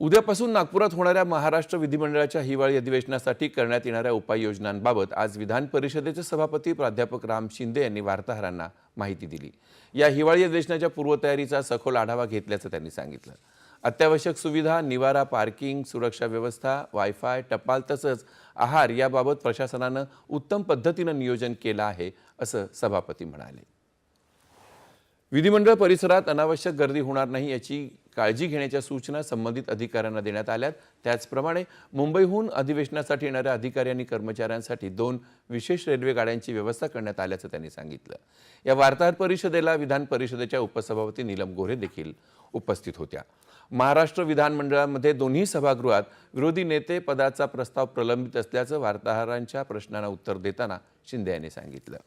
उद्यापासून नागपुरात होणाऱ्या महाराष्ट्र विधिमंडळाच्या हिवाळी अधिवेशनासाठी करण्यात येणाऱ्या उपाययोजनांबाबत आज विधान परिषदेचे सभापती प्राध्यापक राम शिंदे यांनी वार्ताहरांना माहिती दिली. या हिवाळी अधिवेशनाच्या पूर्वतयारीचा सखोल आढावा घेतल्याचं त्यांनी सांगितलं. अत्यावश्यक सुविधा निवारा पार्किंग सुरक्षा व्यवस्था वायफाय टपाल तसंच आहार याबाबत प्रशासनानं उत्तम पद्धतीनं नियोजन केलं आहे असं सभापती म्हणाले. विधिमंडळ परिसरात अनावश्यक गर्दी होणार नाही याची काळजी घेण्याच्या सूचना संबंधित अधिकाऱ्यांना देण्यात आल्यात. त्याचप्रमाणे मुंबईहून अधिवेशनासाठी येणाऱ्या अधिकारी आणि कर्मचाऱ्यांसाठी दोन विशेष रेल्वे गाड्यांची व्यवस्था करण्यात आल्याचं त्यांनी सांगितलं. या वार्ताहर परिषदेला विधान परिषदेच्या उपसभापती नीलम गोरे देखील उपस्थित होत्या. महाराष्ट्र विधानमंडळामध्ये दोन्ही सभागृहात विरोधी नेते पदाचा प्रस्ताव प्रलंबित असल्याचं वार्ताहरांच्या प्रश्नांना उत्तर देताना शिंदे यांनी सांगितलं.